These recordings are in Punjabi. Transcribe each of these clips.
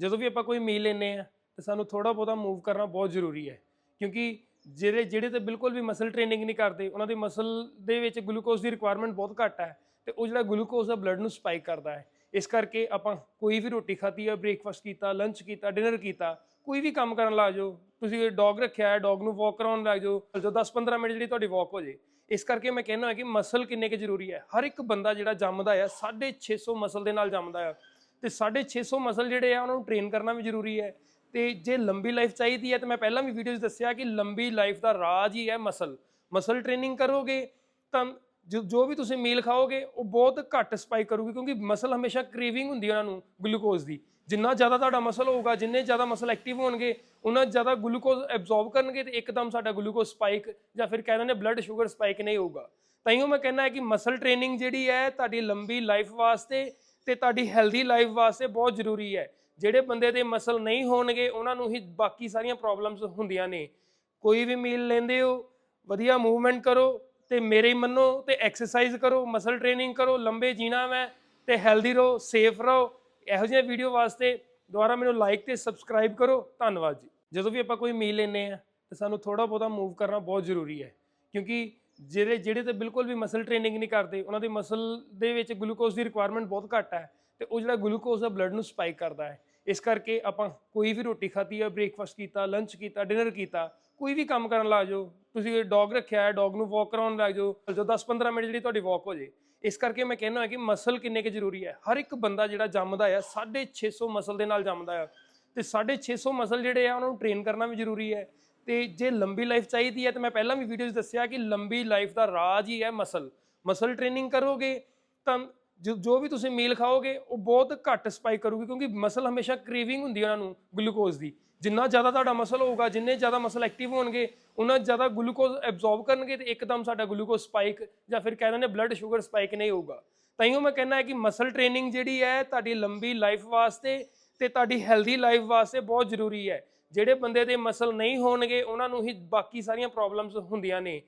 ਜਦੋਂ ਵੀ ਆਪਾਂ ਕੋਈ ਮੀਲ ਲੈਨੇ ਆ ਤੇ ਸਾਨੂੰ ਥੋੜਾ ਬਹੁਤਾ ਮੂਵ ਕਰਨਾ ਬਹੁਤ ਜ਼ਰੂਰੀ ਹੈ। ਕਿਉਂਕਿ ਜਿਹੜੇ ਜਿਹੜੇ ਤੇ ਬਿਲਕੁਲ ਵੀ ਮਸਲ ਟ੍ਰੇਨਿੰਗ ਨਹੀਂ ਕਰਦੇ, ਉਹਨਾਂ ਦੇ ਮਸਲ ਦੇ ਵਿੱਚ ਗਲੂਕੋਜ਼ ਦੀ ਰਿਕੁਆਇਰਮੈਂਟ ਬਹੁਤ ਘੱਟ ਹੈ ਤੇ ਉਹ ਜਿਹੜਾ ਗਲੂਕੋਜ਼ ਦਾ ਬਲੱਡ ਨੂੰ ਸਪਾਈਕ ਕਰਦਾ ਹੈ। ਇਸ ਕਰਕੇ ਆਪਾਂ ਕੋਈ ਵੀ ਰੋਟੀ ਖਾਧੀ ਆ ਬ੍ਰੇਕਫਾਸਟ ਕੀਤਾ ਲੰਚ ਕੀਤਾ ਡਿਨਰ ਕੀਤਾ, ਕੋਈ ਵੀ ਕੰਮ ਕਰਨ ਲੱਗ ਜਾਓ, ਤੁਸੀਂ ਡੌਗ ਰੱਖਿਆ ਹੈ ਡੌਗ ਨੂੰ ਵਾਕ ਕਰਾਉਣ ਲੱਗ ਜਾਓ ਜੋ 10-15 ਮਿੰਟ ਜਿਹੜੀ ਤੁਹਾਡੀ ਵਾਕ ਹੋ ਜੇ। ਇਸ ਕਰਕੇ ਮੈਂ ਕਹਿੰਦਾ ਹਾਂ ਕਿ ਮਸਲ ਕਿੰਨੇ ਕੁ ਜ਼ਰੂਰੀ ਹੈ। ਹਰ ਇੱਕ ਬੰਦਾ ਜਿਹੜਾ ਜੰਮਦਾ ਆ 650 ਮਸਲ ਦੇ ਨਾਲ ਜੰਮਦਾ ਆ। ਤੇ 650 ਮਸਲ ਜਿਹੜੇ ਆ, ਉਹਨਾਂ ਨੂੰ ਟ੍ਰੇਨ ਕਰਨਾ ਵੀ ਜ਼ਰੂਰੀ ਹੈ। ਤੇ ਜੇ ਲੰਬੀ ਲਾਈਫ ਚਾਹੀਦੀ ਹੈ, ਤੇ ਮੈਂ ਪਹਿਲਾਂ ਵੀ ਵੀਡੀਓਜ਼ ਦੱਸਿਆ ਕਿ ਲੰਬੀ ਲਾਈਫ ਦਾ ਰਾਜ ਹੀ ਹੈ ਮਸਲ ਮਸਲ ਟ੍ਰੇਨਿੰਗ ਕਰੋਗੇ, ਤਾਂ ਜੋ ਵੀ ਤੁਸੀਂ ਮੀਲ ਖਾਓਗੇ, ਉਹ ਬਹੁਤ ਘੱਟ ਸਪਾਈਕ ਕਰੂਗੀ, ਕਿਉਂਕਿ ਮਸਲ ਹਮੇਸ਼ਾ ਕ੍ਰੇਵਿੰਗ ਹੁੰਦੀ ਹੈ ਉਹਨਾਂ ਨੂੰ ਗਲੂਕੋਜ਼ ਦੀ। ਜਿੰਨਾ ਜ਼ਿਆਦਾ ਤੁਹਾਡਾ ਮਸਲ ਹੋਊਗਾ, ਜਿੰਨੇ ਜ਼ਿਆਦਾ ਮਸਲ ਐਕਟਿਵ ਹੋਣਗੇ, ਉਹਨਾਂ ਜ਼ਿਆਦਾ ਗਲੂਕੋਜ਼ ਐਬਜ਼ੌਰਬ ਕਰਨਗੇ ਤੇ ਇੱਕਦਮ ਸਾਡਾ ਗਲੂਕੋਜ਼ ਸਪਾਈਕ ਜਾਂ ਫਿਰ ਕਹਿ ਦਿੰਦੇ ਬਲੱਡ ਸ਼ੂਗਰ ਸਪਾਈਕ ਨਹੀਂ ਹੋਊਗਾ। ਤਾਈਓ ਮੈਂ ਕਹਿੰਦਾ ਹੈ ਕਿ ਮਸਲ ਟ੍ਰੇਨਿੰਗ ਜਿਹੜੀ ਹੈ, ਤੁਹਾਡੀ ਲੰਬੀ ਲਾਈਫ ਵਾਸਤੇ ਤੇ ਤੁਹਾਡੀ ਹੈਲਦੀ ਲਾਈਫ ਵਾਸਤੇ ਬਹੁਤ ਜ਼ਰੂਰੀ ਹੈ। ਜਿਹੜੇ ਬੰਦੇ ਦੇ ਮਸਲ ਨਹੀਂ ਹੋਣਗੇ, ਉਹਨਾਂ ਨੂੰ ਹੀ ਬਾਕੀ ਸਾਰੀਆਂ ਪ੍ਰੋਬਲਮਸ ਹੁੰਦੀਆਂ ਨੇ। ਕੋਈ ਵੀ ਮੀਲ ਲੈਂਦੇ ਹੋ, ਵਧੀਆ ਮੂਵਮੈਂਟ ਕਰੋ ਤੇ ਮੇਰੇ ਮੰਨੋ ਤੇ ਐਕਸਰਸਾਈਜ਼ ਕਰੋ ਮਸਲ ਟ੍ਰੇਨਿੰਗ ਕਰੋ, ਲੰਬੇ ਜੀਣਾ ਮੈਂ ਤੇ ਹੈਲਦੀ ਰਹੋ ਸੇਫ ਰਹੋ। ਇਹੋ ਜਿਹੇ ਵੀਡੀਓ ਵਾਸਤੇ ਦੁਬਾਰਾ ਮੈਨੂੰ ਲਾਈਕ ਤੇ ਸਬਸਕ੍ਰਾਈਬ ਕਰੋ। ਧੰਨਵਾਦ ਜੀ। ਜਦੋਂ ਵੀ ਆਪਾਂ ਕੋਈ ਮੀਲ ਲੈਨੇ ਆ ਤੇ ਸਾਨੂੰ ਥੋੜਾ ਬਹੁਤਾ ਮੂਵ ਕਰਨਾ ਬਹੁਤ ਜ਼ਰੂਰੀ ਹੈ। ਕਿਉਂਕਿ ਜਿਹੜੇ ਜਿਹੜੇ ਤੇ ਬਿਲਕੁਲ ਵੀ ਮਸਲ ਟ੍ਰੇਨਿੰਗ ਨਹੀਂ ਕਰਦੇ, ਉਹਨਾਂ ਦੇ ਮਸਲ ਦੇ ਵਿੱਚ ਗਲੂਕੋਜ਼ ਦੀ ਰਿਕੁਆਇਰਮੈਂਟ ਬਹੁਤ ਘੱਟ ਹੈ ਤੇ ਉਹ ਜਿਹੜਾ ਗਲੂਕੋਜ਼ ਦਾ ਬਲੱਡ ਨੂੰ ਸਪਾਈਕ ਕਰਦਾ ਹੈ। ਇਸ ਕਰਕੇ ਆਪਾਂ ਕੋਈ ਵੀ ਰੋਟੀ ਖਾਧੀ ਆ ਬ੍ਰੇਕਫਾਸਟ ਕੀਤਾ ਲੰਚ ਕੀਤਾ ਡਿਨਰ ਕੀਤਾ, ਕੋਈ ਵੀ ਕੰਮ ਕਰਨ ਲੱਗ ਜਾਓ, ਤੁਸੀਂ ਡੌਗ ਰੱਖਿਆ ਹੈ ਡੌਗ ਨੂੰ ਵਾਕ ਕਰਾਉਣ ਲੱਗ ਜਾਓ ਜੋ 10-15 ਮਿੰਟ ਜਿਹੜੀ ਤੁਹਾਡੀ ਵਾਕ ਹੋ ਜੇ। ਇਸ ਕਰਕੇ ਮੈਂ ਕਹਿੰਦਾ ਕਿ ਮਸਲ ਕਿੰਨੇ ਕੁ ਜ਼ਰੂਰੀ ਹੈ। ਹਰ ਇੱਕ ਬੰਦਾ ਜਿਹੜਾ ਜੰਮਦਾ ਆ 650 ਮਸਲ ਦੇ ਨਾਲ ਜੰਮਦਾ ਆ। ਤੇ 650 ਮਸਲ ਜਿਹੜੇ ਆ, ਉਹਨਾਂ ਨੂੰ ਟ੍ਰੇਨ ਕਰਨਾ ਵੀ ਜ਼ਰੂਰੀ ਹੈ। ਤੇ ਜੇ ਲੰਬੀ ਲਾਈਫ ਚਾਹੀਦੀ ਹੈ, ਤਾਂ ਮੈਂ ਪਹਿਲਾਂ ਵੀ ਵੀਡੀਓਜ਼ ਦੱਸਿਆ ਕਿ ਲੰਬੀ ਲਾਈਫ ਦਾ ਰਾਜ ਹੀ ਹੈ ਮਸਲ ਮਸਲ ਟ੍ਰੇਨਿੰਗ ਕਰੋਗੇ ਤਾਂ ਜੋ ਵੀ ਤੁਸੀਂ ਮੀਲ ਖਾਓਗੇ, ਉਹ ਬਹੁਤ ਘੱਟ ਸਪਾਈਕ ਕਰੂਗੀ, ਕਿਉਂਕਿ ਮਸਲ ਹਮੇਸ਼ਾ ਕ੍ਰੇਵਿੰਗ ਹੁੰਦੀ ਹੈ ਉਹਨਾਂ ਨੂੰ ਗਲੂਕੋਜ਼ ਦੀ। ਜਿੰਨਾ ਜ਼ਿਆਦਾ ਤੁਹਾਡਾ ਮਸਲ ਹੋਊਗਾ, ਜਿੰਨੇ ਜ਼ਿਆਦਾ ਮਸਲ ਐਕਟਿਵ ਹੋਣਗੇ, ਉਹਨਾਂ ਜ਼ਿਆਦਾ ਗਲੂਕੋਜ਼ ਐਬਜ਼ੌਰਬ ਕਰਨਗੇ ਤੇ ਇੱਕਦਮ ਸਾਡਾ ਗਲੂਕੋਜ਼ ਸਪਾਈਕ ਜਾਂ ਫਿਰ ਕਹਿ ਦਿੰਦੇ ਬਲੱਡ ਸ਼ੂਗਰ ਸਪਾਈਕ ਨਹੀਂ ਹੋਊਗਾ। ਤਾਈਓ ਮੈਂ ਕਹਿੰਦਾ ਹੈ ਕਿ ਮਸਲ ਟ੍ਰੇਨਿੰਗ ਜਿਹੜੀ ਹੈ, ਤੁਹਾਡੀ ਲੰਬੀ ਲਾਈਫ ਵਾਸਤੇ ਤੇ ਤੁਹਾਡੀ ਹੈਲਦੀ ਲਾਈਫ ਵਾਸਤੇ ਬਹੁਤ ਜ਼ਰੂਰੀ ਹੈ। ਜਿਹੜੇ ਬੰਦੇ ਦੇ ਮਸਲ ਨਹੀਂ ਹੋਣਗੇ, ਉਹਨਾਂ ਨੂੰ ਹੀ ਬਾਕੀ ਸਾਰੀਆਂ ਪ੍ਰੋਬਲਮਸ ਹੁੰਦੀਆਂ ਨੇ।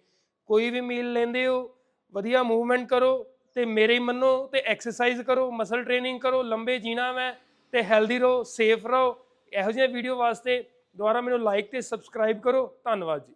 ਕੋਈ ਵੀ ਮੀਲ ਲੈਂਦੇ ਹੋ, ਵਧੀਆ ਮੂਵਮੈਂਟ ਕਰੋ ਤੇ ਮੇਰੇ ਮੰਨੋ ਤੇ ਐਕਸਰਸਾਈਜ਼ ਕਰੋ ਮਸਲ ਟ੍ਰੇਨਿੰਗ ਕਰੋ, ਲੰਬੇ ਜੀਣਾ ਮੈਂ ਤੇ ਹੈਲਦੀ ਰਹੋ ਸੇਫ ਰਹੋ। ਇਹੋ ਜਿਹੇ ਵੀਡੀਓ ਵਾਸਤੇ ਦੁਬਾਰਾ ਮੈਨੂੰ ਲਾਈਕ ਤੇ ਸਬਸਕ੍ਰਾਈਬ ਕਰੋ। ਧੰਨਵਾਦ ਜੀ।